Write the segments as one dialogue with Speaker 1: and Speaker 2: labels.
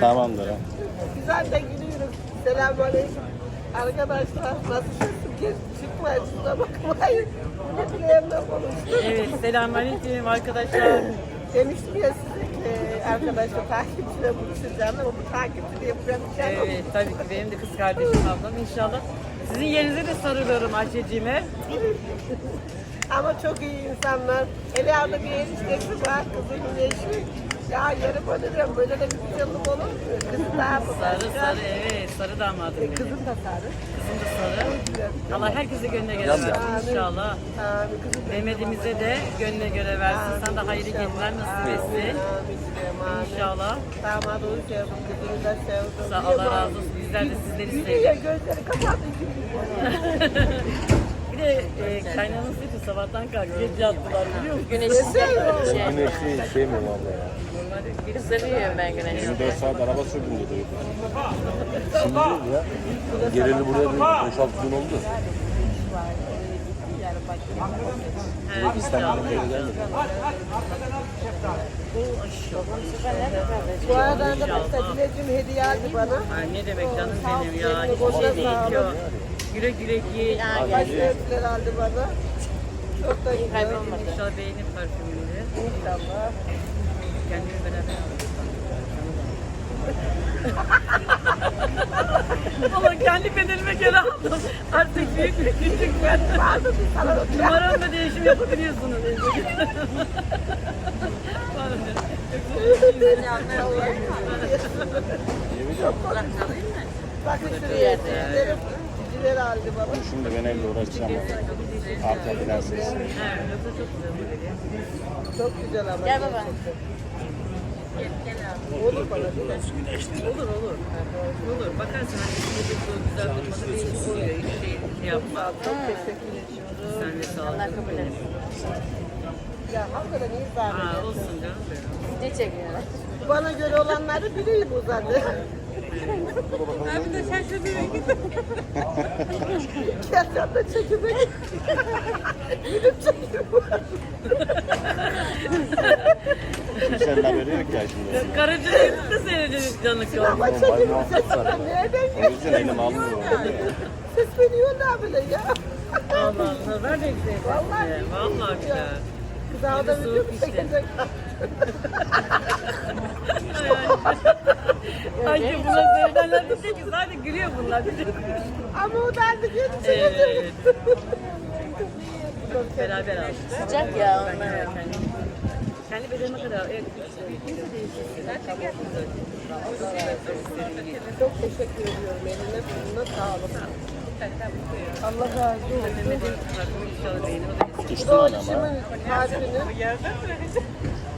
Speaker 1: Tamamdır. ha.
Speaker 2: Güzel de gülüyoruz. Selamünaleyküm. Arkadaşlar nasılsınız? Geç çıkmayın. Şuna bakmayın. Birbirlerine konuştuk.
Speaker 3: Evet, selamünaleyküm arkadaşlar.
Speaker 2: Demiştim ya size e, arkadaşlar takipçiyle buluşacağım ama bu takipçi diye bırakacağım.
Speaker 3: Evet, tabii ki benim de kız kardeşim ablam inşallah. Sizin yerinize de sarılıyorum Ayşe'cime.
Speaker 2: Ama çok iyi insanlar. Hele arada bir eniştesi var, kızının eşi. Ya yarım ölürüm, böyle de bir güzelim olur. Kızı daha bu.
Speaker 3: Sarı sarı evet, sarı damadım benim.
Speaker 2: Kızım da sarı.
Speaker 3: Kızım da sarı. Allah herkese gönlüne göre versin inşallah.
Speaker 2: Kızım
Speaker 3: Mehmet'imize de gönlüne göre versin. Sen de hayırlı geceler nasip etsin. İnşallah.
Speaker 2: Damadı onu sevdim, kızını da sevdim.
Speaker 3: Sağ Allah razı olsun. Bizler de sizleri
Speaker 2: ya
Speaker 3: seviyoruz.
Speaker 2: gözleri kapattı.
Speaker 3: Bir de e, kaynanası için sabahtan kalkıp gece yattılar biliyor musun?
Speaker 4: Şey.
Speaker 1: Güneşli şey mi vallahi ya?
Speaker 4: Bir seviyorum ben güneşi.
Speaker 1: 24 saat araba sürdüm dedi. Şimdi ya. Geleli buraya bir 5-6 gün oldu.
Speaker 3: Evet,
Speaker 1: İstanbul'a geri gelmedi.
Speaker 2: Bu arada arkadaşlar Dileciğim hediye aldı bana.
Speaker 3: Ay ne demek canım benim ya. Hiçbir şey değil o. Güle güle giy.
Speaker 2: Kaç örtüler aldı bana. Çok da iyi.
Speaker 4: Kaybolmadı.
Speaker 3: İnşallah beğenir parfümünü.
Speaker 2: İnşallah.
Speaker 3: Kendimi beraber. Valla kendi bedenime göre aldım. Artık büyük bir küçük ben. Numaramla değişim yapabiliyorsunuz.
Speaker 2: Bakın şuraya. Cicileri, aldı bana.
Speaker 1: Şimdi ben evde uğraşacağım. Arka prenses.
Speaker 3: Evet, yoksa çok güzel.
Speaker 2: Çok güzel ama.
Speaker 4: Gel baba.
Speaker 2: Olur bana.
Speaker 3: Olur olur. Olur. Bakarsın hani içinde çok güzel oluyor. Hiç şey, şey yapma.
Speaker 2: Çok teşekkür ediyorum.
Speaker 3: Sen de sağ ol.
Speaker 4: Allah kabul etsin.
Speaker 2: Ya hakikaten iyi zahmet
Speaker 3: Aa, olsun canım benim.
Speaker 4: Ne çekiyorlar?
Speaker 2: Bana göre olanları bileyim bu zaten.
Speaker 3: Abi de git.
Speaker 2: Gel sen de git. Gidip çekiyorum.
Speaker 1: Kimsenin haberi yok ya şimdi.
Speaker 3: Karıcı da seyrederiz canı
Speaker 2: Ama
Speaker 3: kaldı.
Speaker 2: çekim sesine nereden
Speaker 1: O yüzden elim almıyor.
Speaker 2: Sesleniyorlar bile ya.
Speaker 3: Allah Allah. Ver de güzel.
Speaker 2: Vallahi
Speaker 3: Vallahi güzel.
Speaker 2: Kız ağda
Speaker 3: soğuk
Speaker 2: video mu
Speaker 3: işte.
Speaker 2: çekecek?
Speaker 3: Sanki buna seyredenler de diyor ki zaten gülüyor bunlar.
Speaker 2: Ama o da artık yeni çekecek.
Speaker 3: Evet. Beraber aldık.
Speaker 4: Sıcak ya onlar.
Speaker 3: Evet, kendi, bedenime kadar. Evet.
Speaker 2: Çok teşekkür ediyorum. Eline koluna sağlık. Allah razı olsun.
Speaker 1: Ama.
Speaker 2: işimin harcını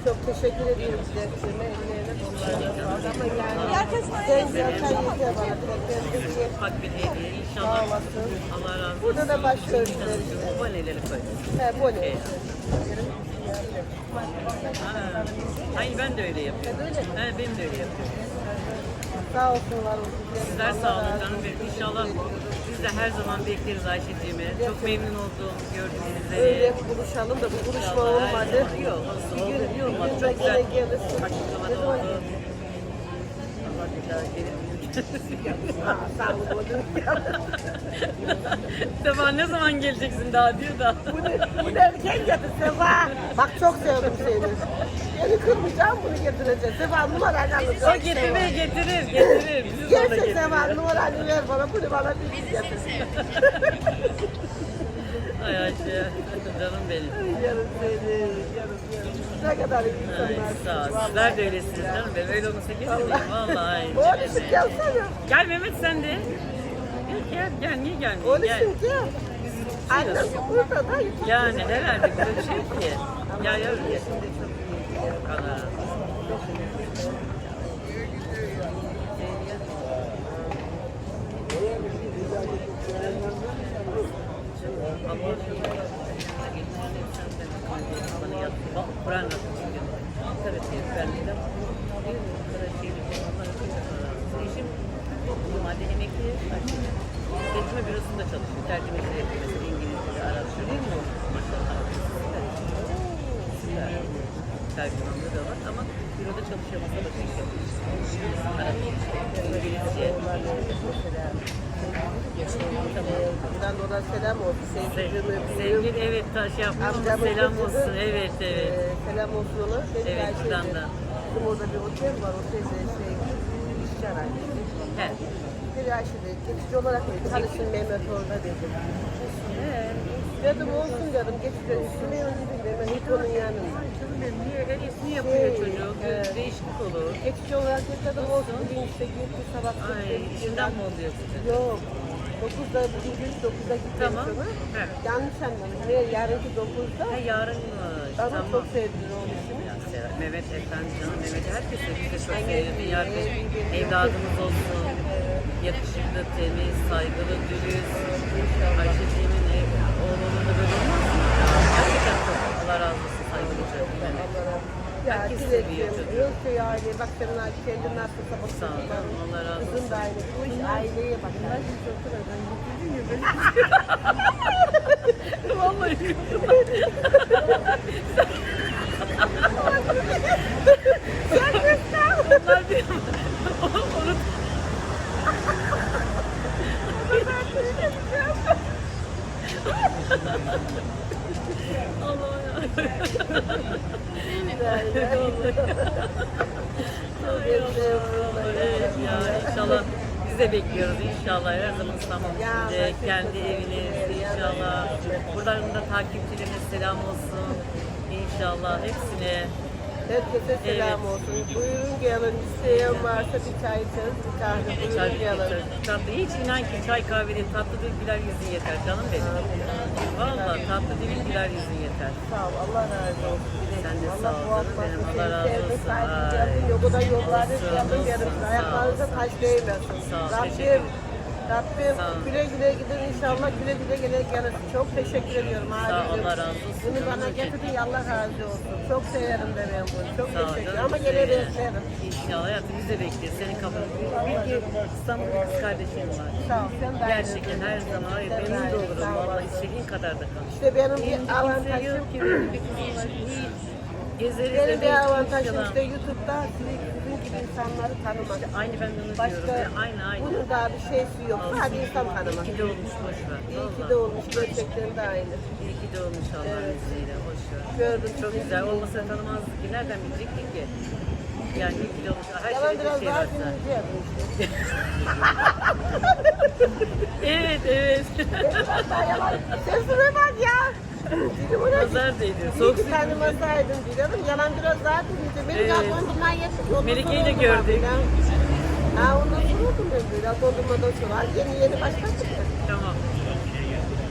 Speaker 2: çok teşekkür ediyorum size. Ellerine kollarına sağlık. Ama yani sen zaten yeter bana. Bir
Speaker 3: ufak bir hediye.
Speaker 2: Sağ
Speaker 3: İnşallah. Allah razı olsun.
Speaker 2: Burada da başlıyoruz işte.
Speaker 3: Bu neleri koy.
Speaker 2: He, bu ne?
Speaker 3: Ha. Hayır ben de öyle yapıyorum. He, benim de öyle yapıyorum.
Speaker 2: Sağ olsunlar olsun.
Speaker 3: Sizler sağ olun canım benim. İnşallah biz de her zaman bekleriz Ayşe'ciğimi. Çok memnun oldum gördüğüm sizleri.
Speaker 2: Öyle buluşalım da bu buluşma olmadı.
Speaker 3: Yok olsun. Oldu. İyi olmadı. Çok güzel.
Speaker 2: gelirsin. Ne zaman
Speaker 3: oldu. Allah gelir.
Speaker 2: Ha, Sağ olun.
Speaker 3: Sefa ne zaman geleceksin daha diyor da.
Speaker 2: Bu ne? Bu ne erken getir Sefa. Bak çok sevdim seni. Beni kırmayacağım bunu getireceğim. Sefa numaranı
Speaker 3: O
Speaker 2: alacağım.
Speaker 3: getirmeye getirir, getirir. Bizi
Speaker 2: Gerçek
Speaker 3: getirir.
Speaker 2: Sefa numaranı ver bana. Bunu bana bir getir.
Speaker 3: Ay Ayşe, canım benim.
Speaker 2: Yarın seni. Yarın yarın. Ne kadar iyi insanlar.
Speaker 3: sağ ol. Sizler de öylesiniz canım benim. Öyle olmasa gelirim. Vallahi.
Speaker 2: İçin gelsene.
Speaker 3: Gel Mehmet sen de. Gel gel, niye gelmiyorsun?
Speaker 2: Onun
Speaker 3: Gel.
Speaker 2: için gel. Annem burada da.
Speaker 3: Yani herhalde böyle bir şey ki. Ya ya ya. Bak Kur'an nasıl çıkıyor. Ankara şehir vermeden Ankara şehir Allah Eşim normalde emekli. Tercüme bürosunda çalışıyor. Tercümeci mesela İngilizce, Arapça değil mi? Maşallah. Süper. Tercümanlığı da var ama büroda çalışıyor. Masa başı
Speaker 2: iş yapıyor. Arapça, İngilizce. Buradan dolayı selam olsun. Sevgilim,
Speaker 3: Sevgili evet taş şey yapmış.
Speaker 2: Amcamın
Speaker 3: Selam
Speaker 2: kızı,
Speaker 3: olsun. Evet evet.
Speaker 2: Ee, selam olsun ona. Benim
Speaker 3: Evet,
Speaker 2: Ayşe'yle.
Speaker 3: buradan da.
Speaker 2: Bizim orada bir otel var. Otelde şey, işçi annem.
Speaker 3: Evet.
Speaker 2: Dedi Ayşe dedi, geçici olarak dedi, Mehmet orada dedi. Dedim olsun dedim, geçici üstüme dedim, Mehmet hiç onun yanında.
Speaker 3: Niye el iyisini yapıyor
Speaker 2: Şey,
Speaker 3: çocuk.
Speaker 2: evet.
Speaker 3: Değişiklik olur.
Speaker 2: Geçici olarak dedi, dedim olsun, bugün işte gitti sabah.
Speaker 3: Ay
Speaker 2: gitti,
Speaker 3: işinden mi oluyor size?
Speaker 2: Yok. 9'da bugün gün 9'da gittim
Speaker 3: Tamam.
Speaker 2: sana.
Speaker 3: He.
Speaker 2: Yanlış anladım. Meğer yarınki 9'da.
Speaker 3: Ha yarınmış.
Speaker 2: Ama
Speaker 3: Tamam.
Speaker 2: çok sevdim onun
Speaker 3: Mehmet Efendi canım Mehmet herkese biz de çok. Dünya
Speaker 2: Evet.
Speaker 3: evladımız olsun. Yakışıklı, temiz, saygılı, dürüst. Ayşeciğimin oğlunun da böyle olmaz mı? Gerçekten çok Allah razı olsun saygılı çocuk. Herkes seviyor çocuğu.
Speaker 2: aile, bak senin aile, kendin nasılsa bak.
Speaker 3: Sağ ol, Allah razı olsun.
Speaker 2: da aile, bu iş aileye bak.
Speaker 3: Vallahi. Onlar bir onu Allah ya. Evet ya inşallah biz de bekliyoruz inşallah her zaman İstanbul
Speaker 2: Ya,
Speaker 3: içinde
Speaker 2: ben
Speaker 3: kendi eviniz inşallah. Buradan da takipçilerine selam olsun. İnşallah hepsine.
Speaker 2: Herkese selam
Speaker 3: Evet.
Speaker 2: olsun. Buyurun gelin, isteyen varsa bir çay içeriz, bir kahve. Buyurun
Speaker 3: Çay,
Speaker 2: gelin.
Speaker 3: tatlı. Hiç inan ki çay kahve değil tatlı değil güler yüzün yeter canım benim. Valla tatlı değil güler yüzün yeter.
Speaker 2: Sağ ol, Allah razı olsun.
Speaker 3: Sen de sağ ol canım benim. Allah razı olsun. Ay.
Speaker 2: geldin, yolda yollarda.
Speaker 3: Sağ ol,
Speaker 2: Ayaklarınıza taş değmesin.
Speaker 3: Sağ ol, teşekkür
Speaker 2: Rabbim,
Speaker 3: ederim.
Speaker 2: Rabbim
Speaker 3: Sağ
Speaker 2: güle güle gidin inşallah güle güle güle gelin. Çok teşekkür ediyorum
Speaker 3: Sağ ol,
Speaker 2: abicim.
Speaker 3: Allah razı olsun.
Speaker 2: Bunu bana getirdin Allah razı olsun. Çok severim de ben bunu. Çok
Speaker 3: Sağ ol
Speaker 2: teşekkür
Speaker 3: canım.
Speaker 2: Ama gene
Speaker 3: Şöyle.
Speaker 2: beklerim.
Speaker 3: İnşallah hayatım biz de bekliyoruz. Senin kapını. Bil ki İstanbul'da kız kardeşim var.
Speaker 2: Sağ ol. Sen de
Speaker 3: Gerçekten her zaman hayır
Speaker 2: Sen de
Speaker 3: memnun da
Speaker 2: aynı,
Speaker 3: olurum.
Speaker 2: sağ ol.
Speaker 3: Vallahi istediğin kadar da kal.
Speaker 2: İşte benim bir avantajım
Speaker 3: yok ki benim bir kızım var. Hiç. Gezeriz
Speaker 2: benim bir avantajım işte YouTube'da sizin gibi insanları tanımak.
Speaker 3: Aynı ben onu
Speaker 2: Başka
Speaker 3: diyorum. ya, Aynı aynı.
Speaker 2: bunun daha bir şeysi yok. Sadece insan tanımak.
Speaker 3: İyi ki de olmuş boş ver.
Speaker 2: İyi ki de olmuş. Gerçekten de aynı.
Speaker 3: İyi ki de olmuş Allah'ın
Speaker 2: Evet.
Speaker 3: izniyle. Boş ver.
Speaker 2: Gördüm
Speaker 3: Çok güzel. Olmasa tanımazdık ki. Nereden bilecektik ki? Yani iyi ki de olmuş. Her şeyde bir şey var zaten.
Speaker 2: işte.
Speaker 3: Evet evet.
Speaker 2: Sesime bak ya. Dedim ona
Speaker 3: Nazar değdi. Soğuk
Speaker 2: ki
Speaker 3: su
Speaker 2: tanımasaydım diyorum. Yalan biraz daha dinleyeceğim. Benim
Speaker 3: Evet.
Speaker 2: evet. bundan yetmiş.
Speaker 3: Melike'yi de gördük.
Speaker 2: ya. Ha ondan sonra ben böyle. Dondurmadan sonra. Yeni yeni başladık. ya.
Speaker 3: Tamam.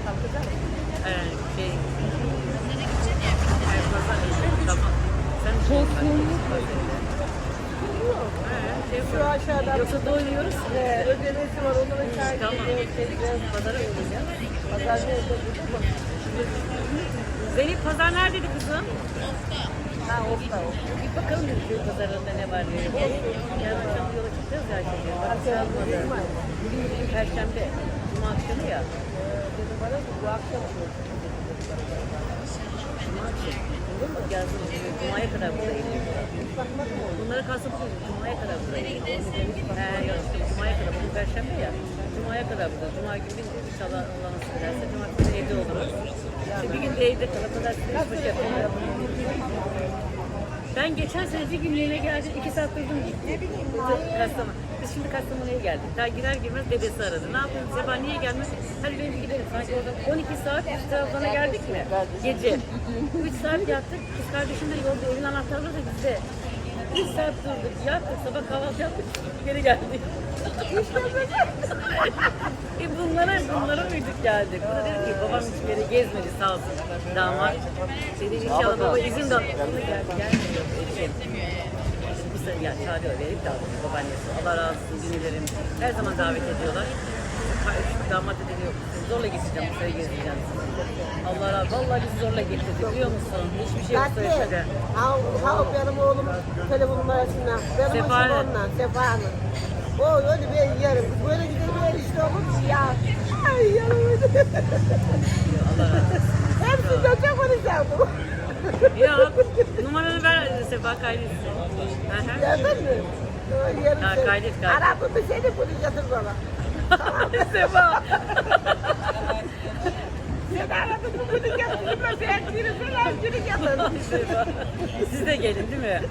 Speaker 2: Kalkacağım.
Speaker 3: Ee, şey. Her pazar iyi. Tamam. Sen şey Ee,
Speaker 2: Şu aşağıdan
Speaker 3: Yoksa doyuyoruz.
Speaker 2: e, ödemesi var. Onu da çay
Speaker 3: Tamam. Pazara gideceğiz.
Speaker 2: Pazar nerede burada mı?
Speaker 3: Zeynep pazar neredeydi kızım?
Speaker 2: Ha ofta ofta.
Speaker 3: Bir bakalım bir köy pazarında ne var diye. Yarın akşam yola çıkacağız ya şimdi. Bak olmadı. Perşembe. Cuma akşamı ya.
Speaker 2: Dedi bana ki bu akşam.
Speaker 3: Olur mu? Yazın. Cuma'ya kadar buradayım. Bunları kalsın. Cuma'ya kadar buradayım. He yok Cuma'ya kadar. Bugün Perşembe ya. Cuma'ya kadar burada. Cuma günü inşallah Allah nasip ederse. Cumartesi evde oluruz. İşte bir gün de evde kalıp iş başı yapalım. Ben geçen sene bir günlüğüne geldim. iki saat durdum gitti. Kastamonu. Biz şimdi Kastamonu'ya geldik. Daha girer girmez dedesi aradı. Ne yapayım Seba niye gelmez? Hadi benim gidelim. Sanki orada 12 saat üst Trabzon'a geldik mi? Gece. 3 saat yattık. Kız kardeşim de yolda evin anahtarları da bizde. 3 saat durduk. Yattık. Sabah kahvaltı yaptık. Geri geldik. e bunlara, bunlara uyduk geldik. Bu da dedi ki babam hiçbir yere gezmedi sağ olsun damat. Dedi inşallah baba izin de. Geldi gelmiyor. Eşim. Bu sene ya çağırıyor verip de aldı babaannesi. Allah razı olsun dinlerim. Her zaman davet ediyorlar. Damat da dedi yok. Zorla getireceğim bu sene gezeceğim. Allah razı Vallahi bizi zorla getirdi biliyor musun? Hiçbir şey yok söyledi.
Speaker 2: Ha, ha benim oğlum telefonun arasında. Benim. Sefa'nın. ondan. Sefa'nın. O öyle bir yerim. Böyle gidelim işte olur ya. Ay yanım.
Speaker 3: Allah razı olsun.
Speaker 2: Hepsinden çok konuşacaktım.
Speaker 3: Yok. Numaranı ver Sefa kaydetsin. Hı.
Speaker 2: Gördün mü? O yerim
Speaker 3: Ha,
Speaker 2: seni.
Speaker 3: kaydet, kaydet.
Speaker 2: Bir şey de bunu getir bana.
Speaker 3: Seba. Siz de gelin değil mi?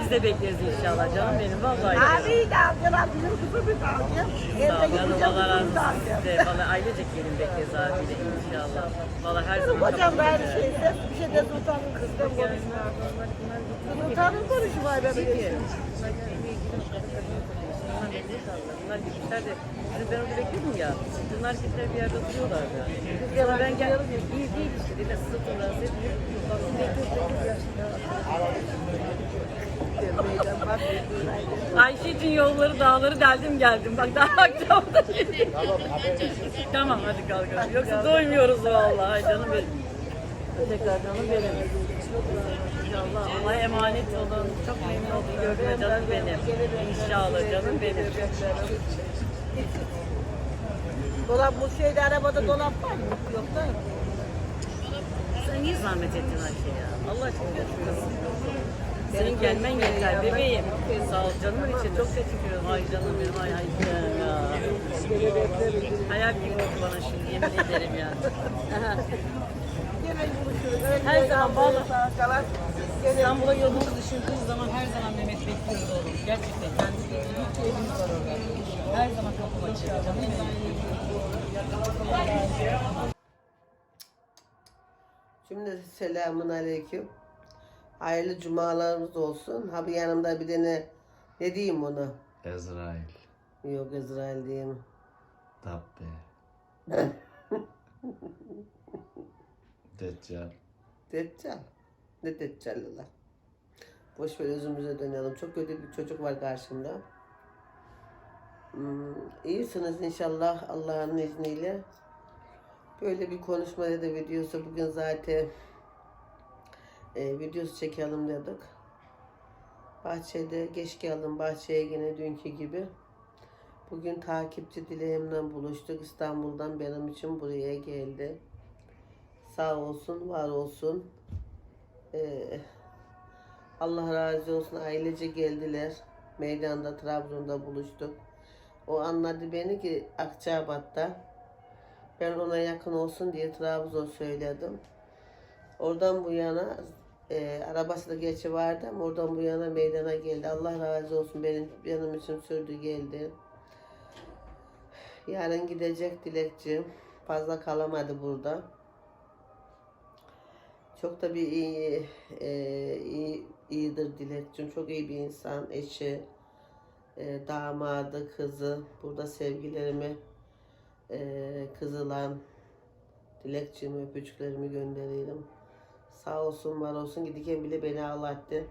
Speaker 3: Biz de bekleriz inşallah canım benim vallahi.
Speaker 2: Abiyi de alacağım, kızımı da alacağım. Evde
Speaker 3: razı
Speaker 2: kızımı da alacağım.
Speaker 3: Valla ailecek gelin bekleriz abiyle inşallah. Valla her zaman
Speaker 2: hocam da aynı
Speaker 3: kapımızda.
Speaker 2: şeyse bir şey de utanın kızdan konuşma. Utanın konuşma benim eşim.
Speaker 3: Bunlar gitmişler de bizim ben orada bekliyordum ya. Bunlar gittiler bir yerde oturuyorlardı. Sonra ben geldim. İyi değil işte dediler siz oturun rahatsız etmeyin. Bak bekliyoruz
Speaker 2: bak,
Speaker 3: Ayşe için yolları dağları deldim geldim. Bak daha akşam da geliyor. tamam hadi kalkalım. Yoksa doymuyoruz vallahi canım benim. Tekrar canım benim. İnşallah Allah'a emanet olun. Çok memnun oldum gördüğüme canım benim. İnşallah canım benim.
Speaker 2: Dolap bu şeyde arabada dolap var mı? Yok da.
Speaker 3: Sen niye zahmet ettin Ayşe ya? Allah aşkına şurası. Senin gelmen yeter bebeğim. Sağ ol canımın için. Çok teşekkür ederim. Ay canım benim. Ay ay ya. Hayal gibi oldu bana şimdi yemin ederim ya. Her zaman bağlı. İstanbul'a yolumuzu düşündüğünüz zaman her zaman Mehmet bekliyoruz oğlum. Gerçekten kendisi büyük evimiz var orada. Her zaman kapım açık.
Speaker 2: Şimdi selamun aleyküm. Hayırlı cumalarımız olsun. Ha bir yanımda bir tane ne diyeyim ona?
Speaker 1: Ezrail.
Speaker 2: Yok İsrail diyeyim.
Speaker 1: Dabbe. Deccal.
Speaker 2: Deccal. Ne Deccal'ı lan? Boş ver özümüze dönelim. Çok kötü bir çocuk var karşımda. Hmm, iyisiniz inşallah Allah'ın izniyle. Böyle bir konuşma ya da videosu bugün zaten e, videosu çekelim dedik. Bahçede geç geldim bahçeye yine dünkü gibi. Bugün takipçi dileğimle buluştuk. İstanbul'dan benim için buraya geldi. Sağ olsun, var olsun. Ee, Allah razı olsun. Ailece geldiler. Meydanda, Trabzon'da buluştuk. O anladı beni ki Akçabat'ta. Ben ona yakın olsun diye Trabzon söyledim. Oradan bu yana e, arabası da geçi vardı ama oradan bu yana meydana geldi. Allah razı olsun benim benim için sürdü geldi. Yarın gidecek dilekçi. Fazla kalamadı burada. Çok da bir iyi, e, iyi iyidir dilekçim. Çok iyi bir insan. Eşi, e, damadı, kızı. Burada sevgilerimi e, kızılan dilekçimi, öpücüklerimi gönderiyorum. Sağ olsun, var olsun. Gidiken bile beni ağlattı.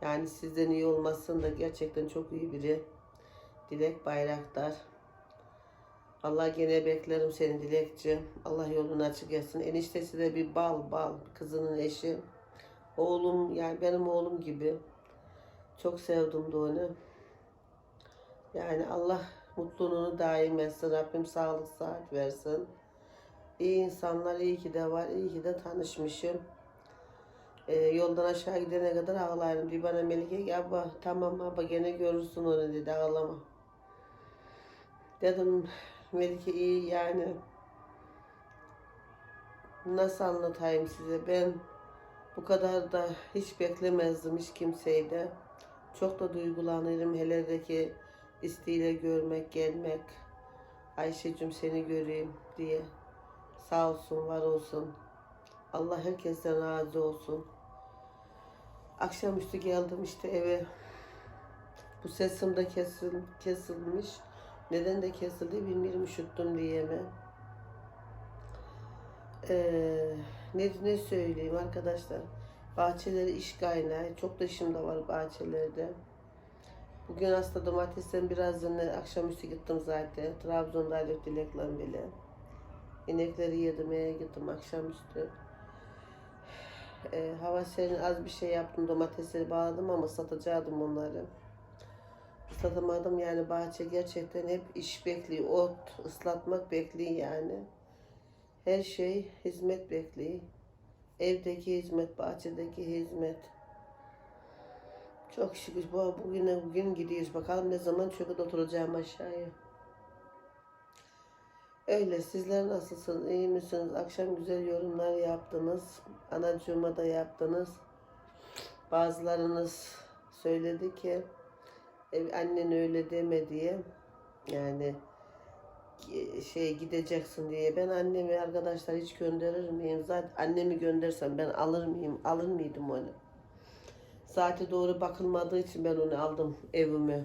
Speaker 2: Yani sizden iyi olmasın da gerçekten çok iyi biri. Dilek Bayraktar. Allah gene beklerim seni Dilekçi. Allah yolunu açık etsin. Eniştesi de bir bal bal. Kızının eşi. Oğlum yani benim oğlum gibi. Çok sevdim de onu. Yani Allah mutluluğunu daim etsin. Rabbim sağlık saat versin. İyi insanlar iyi ki de var. iyi ki de tanışmışım. Ee, yoldan aşağı gidene kadar ağlarım. Bir bana Melike abla tamam abla gene görürsün onu dedi ağlama. Dedim Melike iyi yani. Nasıl anlatayım size ben bu kadar da hiç beklemezdim hiç kimseyi de. Çok da duygulanırım hele de ki isteğiyle görmek, gelmek. Ayşe'cim seni göreyim diye. Sağ olsun, var olsun. Allah herkesten razı olsun. Akşamüstü geldim işte eve. Bu sesim de kesil, kesilmiş. Neden de kesildi bilmiyorum üşüttüm diye mi? Ee, ne, ne söyleyeyim arkadaşlar? Bahçeleri iş kaynağı. Çok da işim var bahçelerde. Bugün aslında domatesten biraz yine akşamüstü gittim zaten. Trabzon'daydık Dilek'le bile. İnekleri yedimeye gittim akşamüstü. Ee, hava serin az bir şey yaptım. Domatesleri bağladım ama satacaktım onları. Satamadım yani bahçe gerçekten hep iş bekliyor. Ot ıslatmak bekliyor yani. Her şey hizmet bekliyor. Evdeki hizmet, bahçedeki hizmet. Çok şükür bu bugüne bugün gidiyoruz. Bakalım ne zaman çöküp oturacağım aşağıya. Öyle sizler nasılsınız? İyi misiniz? Akşam güzel yorumlar yaptınız. Anacığıma da yaptınız. Bazılarınız söyledi ki "E, annen öyle deme diye. Yani e, şey gideceksin diye. Ben annemi arkadaşlar hiç gönderir miyim? Zaten annemi göndersem ben alır mıyım? Alır mıydım onu? Saati doğru bakılmadığı için ben onu aldım evime.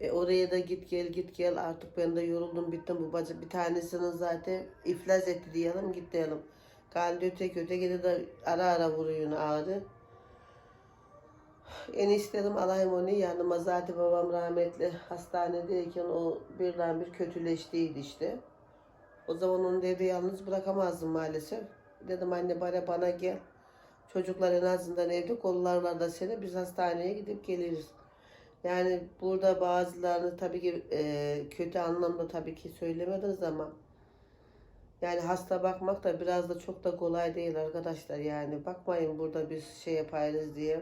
Speaker 2: E oraya da git gel git gel artık ben de yoruldum bittim bu bacı bir tanesinin zaten iflas etti diyelim git diyelim. Kaldı öteki öteki de ara ara vuruyor ağrı. En istedim alayım onu yanıma zaten babam rahmetli hastanedeyken o birden bir kötüleştiydi işte. O zaman onu dedi yalnız bırakamazdım maalesef. Dedim anne bana bana gel. Çocuklar en azından evde kollarlar da seni biz hastaneye gidip geliriz. Yani burada bazılarını tabii ki e, kötü anlamda tabii ki söylemediniz ama yani hasta bakmak da biraz da çok da kolay değil arkadaşlar yani bakmayın burada biz şey yaparız diye.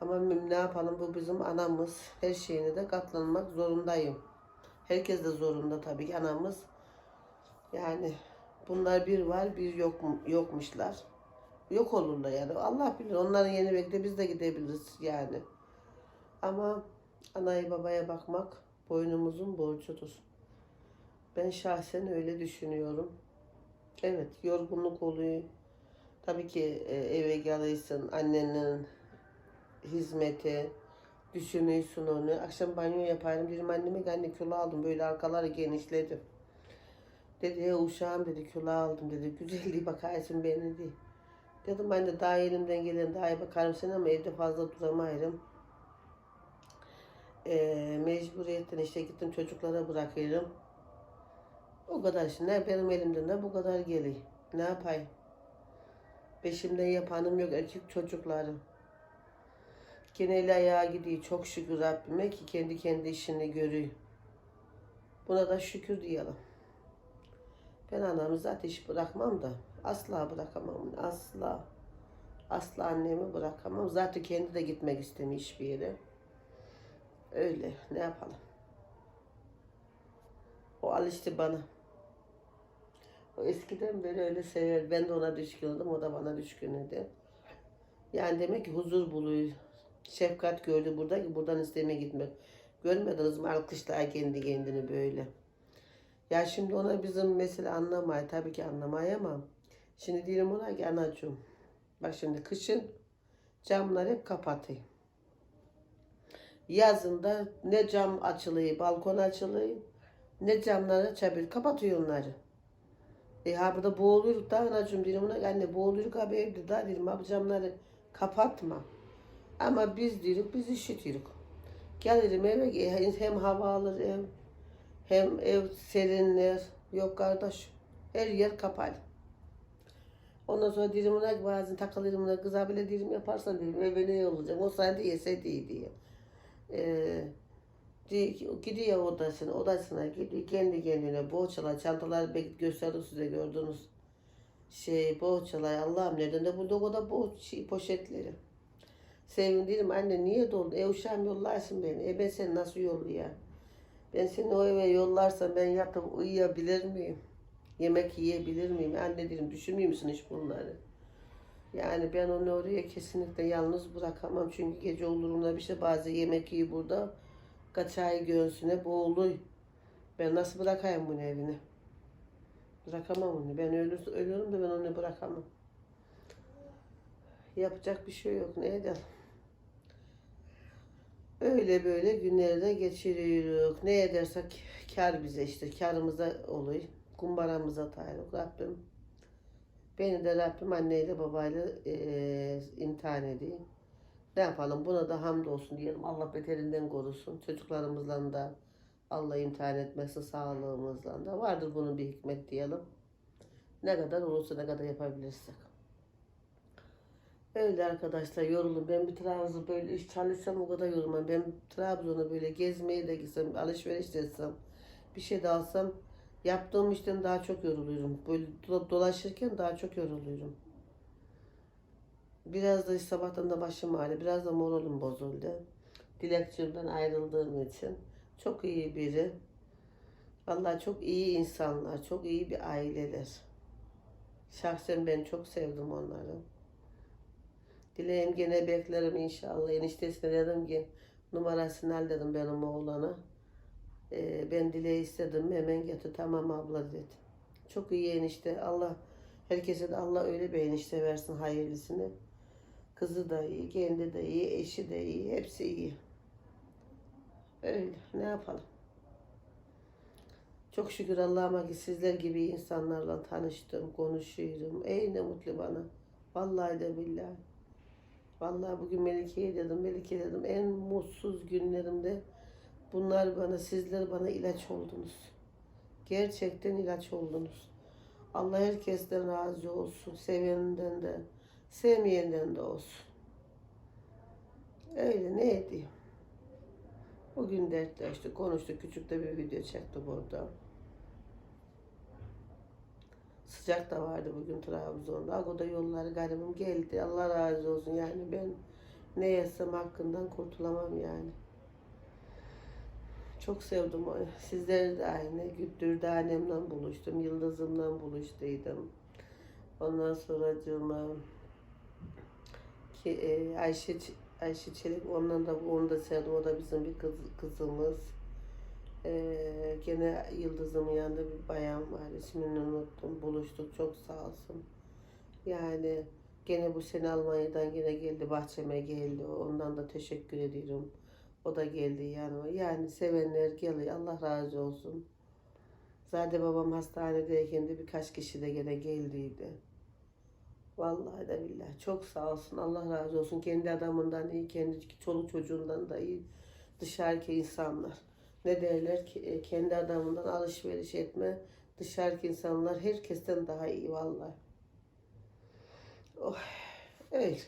Speaker 2: Ama ne yapalım bu bizim anamız. Her şeyine de katlanmak zorundayım. Herkes de zorunda tabii ki anamız. Yani bunlar bir var bir yok mu- yokmuşlar. Yok olurlar yani. Allah bilir. Onların yeni bekle biz de gidebiliriz yani. Ama anayı babaya bakmak boynumuzun borcudur. Ben şahsen öyle düşünüyorum. Evet yorgunluk oluyor. Tabii ki e, eve gelirsin annenin hizmeti, düşünüyorsun onu. Akşam banyo yaparım. Dedim anneme anne kilo aldım. Böyle arkaları genişledi. Dedi ya uşağım dedi kilo aldım dedi. Güzelliği bakarsın beni dedi. Dedim anne daha elimden gelen daha iyi bakarım sen ama evde fazla duramayırım. Ee, mecburiyetten işte gittim çocuklara bırakıyorum. O kadar şimdi benim elimden de bu kadar geliyor. Ne yapayım? Peşimden yapanım yok erkek çocuklarım. Geneli ayağa gidiyor çok şükür Rabbime ki kendi kendi işini görüyor. Buna da şükür diyelim. Ben anamı zaten hiç bırakmam da. Asla bırakamam. Asla. Asla annemi bırakamam. Zaten kendi de gitmek istemiyor hiçbir yere. Öyle. Ne yapalım? O alıştı bana. O eskiden beri öyle sever. Ben de ona düşkündüm. O da bana düşkündü. Yani demek ki huzur buluyor. Şefkat gördü burada ki buradan istemeye gitmek. Görmediniz mi alkışlar kendi kendini böyle. Ya şimdi ona bizim mesela anlamay tabii ki anlamay ama şimdi diyelim ona ki anacığım bak şimdi kışın camları hep kapatayım. Yazında ne cam açılıyor, balkon açılıyor, ne camları açabilir. Kapatıyor onları. E ha burada boğuluyoruz da anacığım diyorum ona anne boğuluyoruz abi evde da dedim abi camları kapatma. Ama biz diyoruz biz işitiyoruz. Gelirim eve hem hava alır ev hem ev serinler. Yok kardeş. Her yer kapalı. Ondan sonra dilim ona ki bazen takılırım ona kıza bile dilim yaparsan dilim eve ne olacak? O sen de yese diye diye. Ee, gidiyor odasına, odasına gidiyor kendi kendine boğaçalar, çantalar belki gösterdim size gördünüz. Şey boğaçalar Allah'ım nereden de bulduk o da boğaç şey, poşetleri. Sevindim anne niye doldu? E uşağım yollarsın beni. E ben seni nasıl yollayayım? Ben seni o eve yollarsam ben yatıp uyuyabilir miyim? Yemek yiyebilir miyim? Anne dedim düşünmüyor musun hiç bunları? Yani ben onu oraya kesinlikle yalnız bırakamam. Çünkü gece olurumda bir şey bazı yemek yiyor burada. Kaç ay göğsüne boğuluyor. Ben nasıl bırakayım bunu evine? Bırakamam onu. Ben ölür, ölürüm de ben onu bırakamam. Yapacak bir şey yok. Ne edelim? Öyle böyle günleri de geçiriyoruz. Ne edersek kar bize işte. Karımıza oluyor. Kumbaramıza tayruk Rabbim. Beni de Rabbim anneyle babayla eee imtihan edeyim. Ne yapalım? Buna da hamdolsun diyelim. Allah beterinden korusun. Çocuklarımızla da Allah imtihan etmesin sağlığımızla da. Vardır bunun bir hikmet diyelim. Ne kadar olursa ne kadar yapabilirsek. Öyle arkadaşlar yorulun. Ben bir Trabzon'da böyle iş çalışsam o kadar yorulmam. Ben Trabzon'a böyle gezmeye de gitsem, alışveriş de etsem, bir şey de alsam yaptığım işten daha çok yoruluyorum. Böyle do- dolaşırken daha çok yoruluyorum. Biraz da sabahtan da başım ağrıyor. Biraz da moralim bozuldu. Dilekçimden ayrıldığım için. Çok iyi biri. Vallahi çok iyi insanlar, çok iyi bir aileler. Şahsen ben çok sevdim onları. Dileğim gene beklerim inşallah. Eniştesine dedim ki numarasını al dedim benim oğlana. Ee, ben dileği istedim hemen getir tamam abla dedi. Çok iyi enişte. Allah herkese de Allah öyle bir enişte versin hayırlısını. Kızı da iyi, kendi de iyi, eşi de iyi, hepsi iyi. Öyle ne yapalım. Çok şükür Allah'ıma ki sizler gibi insanlarla tanıştım, konuşuyorum. Ey ne mutlu bana. Vallahi de billahi. Vallahi bugün Melike'ye dedim, Melike dedim en mutsuz günlerimde bunlar bana, sizler bana ilaç oldunuz. Gerçekten ilaç oldunuz. Allah herkesten razı olsun. Seveninden de, sevmeyenden de olsun. Öyle ne diyeyim. Bugün dertleştik, konuştuk. Küçük de bir video çekti burada. Sıcak da vardı bugün Trabzon'da. Agoda yolları garibim geldi. Allah razı olsun yani ben ne yesem hakkından kurtulamam yani. Çok sevdim. Sizleri de aynı. Dürdanemle buluştum. Yıldızımla buluştuydum. Ondan sonra ki e, Ayşe Ayşe Çelik ondan da onu da sevdim. O da bizim bir kız, kızımız. Ee, gene Yıldız'ımın yanında bir bayan var. İsmini unuttum. Buluştuk. Çok sağ olsun. Yani gene bu sene Almanya'dan gene geldi. Bahçeme geldi. Ondan da teşekkür ediyorum. O da geldi yanıma. Yani sevenler geliyor. Allah razı olsun. Zaten babam hastanedeyken de birkaç kişi de gene geldiydi. Vallahi de billahi. Çok sağ olsun. Allah razı olsun. Kendi adamından iyi, kendi çoluk çocuğundan da iyi. Dışarıki insanlar. Ne derler ki e, kendi adamından alışveriş etme. Dışarıki insanlar herkesten daha iyi vallahi. Oh, öyle.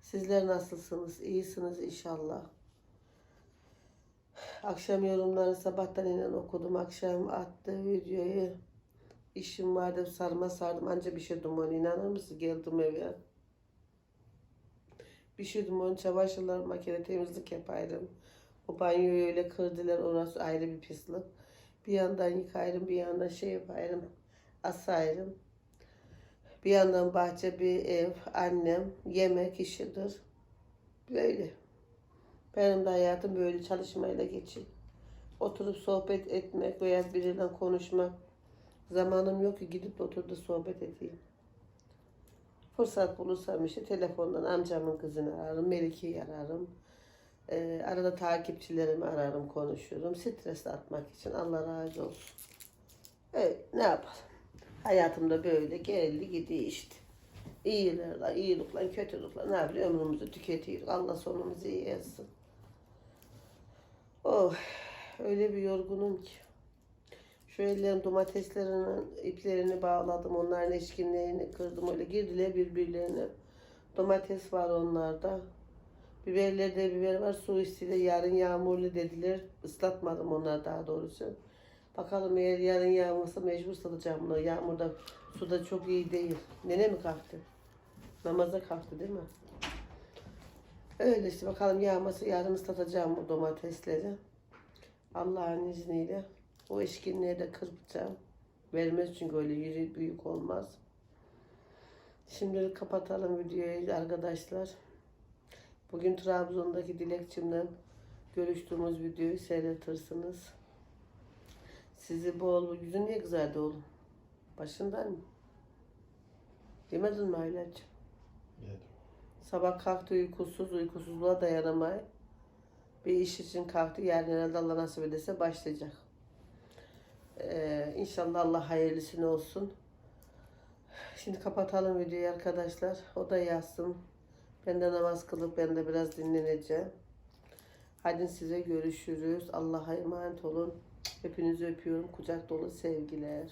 Speaker 2: Sizler nasılsınız? İyisiniz inşallah. Akşam yorumlarını sabahtan inen okudum. Akşam attı videoyu. İşim vardı sarma sardım anca bir şey duman inanır mısın geldim eve. Bir şey duman çamaşırlar makine temizlik yaparım. O banyoyu öyle kırdılar orası ayrı bir pislik. Bir yandan yıkayırım bir yandan şey yaparım asayırım. Bir yandan bahçe bir ev annem yemek işidir. Böyle. Benim de hayatım böyle çalışmayla geçiyor. Oturup sohbet etmek veya biriyle konuşmak. Zamanım yok ki gidip oturdu sohbet edeyim. Fırsat bulursam işte telefondan amcamın kızını ararım, Melike'yi ararım. Ee, arada takipçilerimi ararım, konuşurum. Stres atmak için Allah razı olsun. Evet, ne yapalım? Hayatımda böyle geldi gidiyor işte. İyilerle, iyilikle, kötülükle ne yapıyor? Ömrümüzü tüketiyoruz. Allah sonumuzu iyi etsin. Oh, öyle bir yorgunum ki. Şu ellerim domateslerinin iplerini bağladım. Onların eşkinlerini kırdım. Öyle girdiler birbirlerine. Domates var onlarda. Biberlerde biber var. Su istiyle yarın yağmurlu dediler. Islatmadım onlar daha doğrusu. Bakalım eğer yarın yağmursa mecbur satacağım bunu. Yağmurda suda çok iyi değil. Nene mi kalktı? Namaza kalktı değil mi? Öyle işte bakalım yağmasa yarın ıslatacağım bu domatesleri. Allah'ın izniyle. O eşkinliğe de kırpacağım. Vermez çünkü öyle yürü büyük olmaz. Şimdi kapatalım videoyu arkadaşlar. Bugün Trabzon'daki dilekçimden görüştüğümüz videoyu seyretirsiniz. Sizi bol yüzün niye kızardı oğlum? Başından mı? Yemedin mi Aylacığım?
Speaker 1: Yedim.
Speaker 2: Sabah kalktı uykusuz, uykusuzluğa dayanamayıp bir iş için kalktı. Yarın herhalde Allah nasip ederse başlayacak. Ee, inşallah Allah hayırlısını olsun. Şimdi kapatalım videoyu arkadaşlar. O da yazsın. Ben de namaz kılıp ben de biraz dinleneceğim. Hadi size görüşürüz. Allah'a emanet olun. Hepinizi öpüyorum. Kucak dolu sevgiler.